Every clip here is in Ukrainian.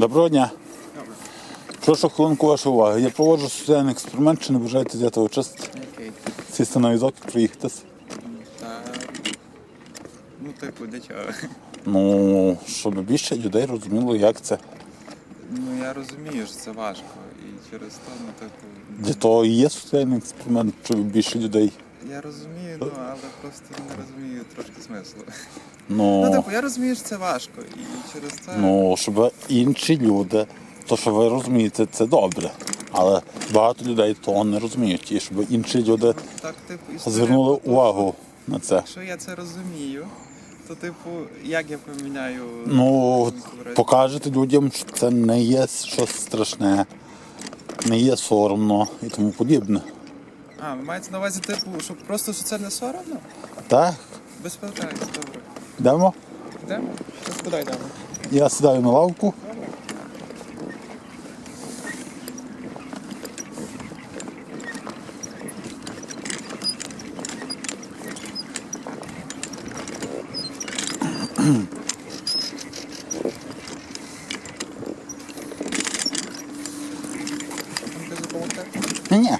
Доброго дня. Прошу хвилинку вашої уваги. Я проводжу соціальний експеримент, чи не бажаєте взяти участь? Окей. Сісти на візок і проїхатись? Та... Ну, типу, для чого? Ну, щоб більше людей розуміло, як це. Ну я розумію, що це важко. І через то, ну, типу. Для того і є соціальний експеримент, щоб більше людей. Я розумію, ну, але просто не розумію трошки смислу. Ну, Ну, типу, я розумію, що це важко. І через це. ну щоб інші люди, то що ви розумієте, це добре. Але багато людей того не розуміють. І щоб інші люди Так, типу, історія звернули про те, увагу на це. Якщо я це розумію, то типу, як я поміняю. Ну, покажете людям, що це не є щось страшне, не є соромно і тому подібне. А, ви маєте на увазі, типу, що просто що це не соромно? Так, Без питань, добре. йдемо. Йдемо? Щас куди йдемо? Я сідаю на лавку. Там десь допомогти? Ні, ні.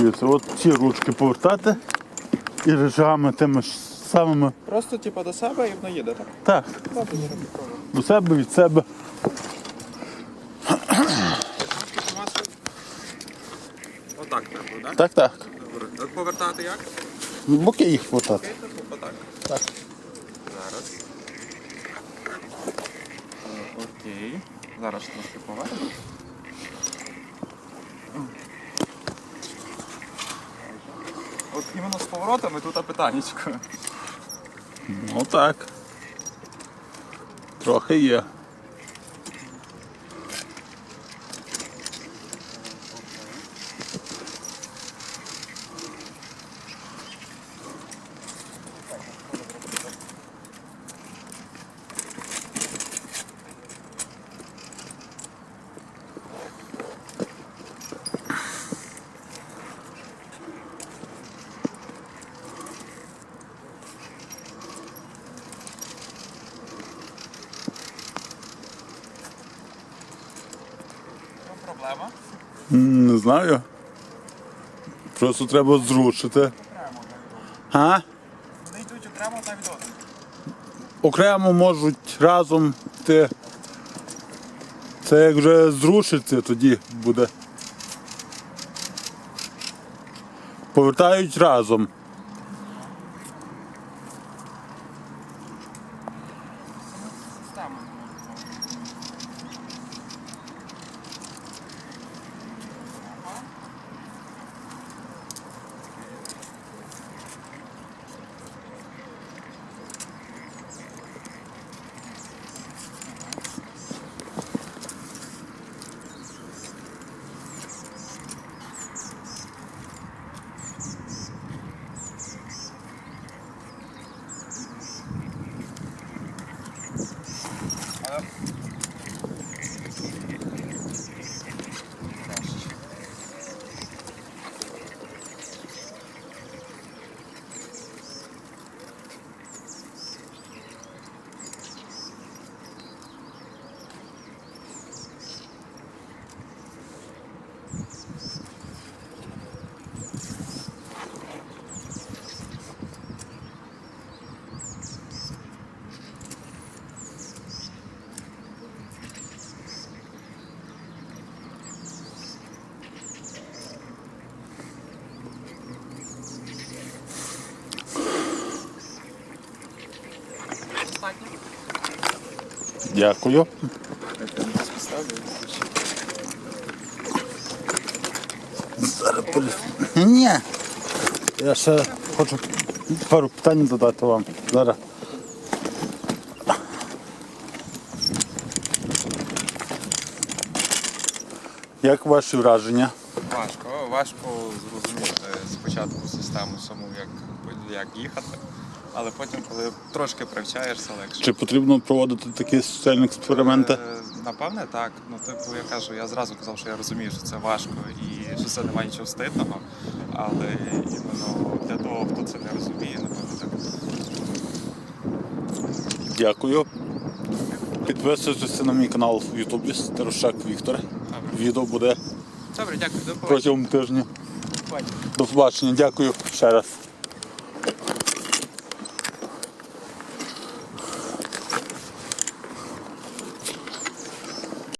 Дивіться, от ці ручки повертати і речами тими ж самими. Просто типу до себе і воно їде, так? Так, до себе від себе. Отак треба, так? Так, так. Добре. Повертати як? Боки їх повертати. Окей, типу, отак. Так. Зараз. Е, Окей. Зараз трошки повернемо. От іменно з поворотами тут питаннячко. Ну так. Трохи є. Проблема? Не знаю. Просто треба зрушити. А? Вони йдуть окремо та відосно. Окремо можуть разом йти. Це як вже зрушиться, тоді буде. Повертають разом. Система. ครับ Дякую. Зараз. Ні. Я ще хочу пару питань задати вам. Зараз. Як ваші враження? Важко, важко зрозуміти спочатку систему саму, як, як їхати, але потім, коли трошки привчаєшся, легше. Чи потрібно проводити такі соціальні експерименти? Е, Напевне, так. Ну, типу, я кажу, я зразу казав, що я розумію, що це важко і що це немає нічого встидного. Але іменно для того, хто це не розуміє, напевно, так. Дякую. Підписуйтесь на мій канал в Ютубі Старощак Віктор. Добре. Відео буде Добре, дякую, до побачення. протягом тижня. Бувайте. До побачення. Дякую ще раз.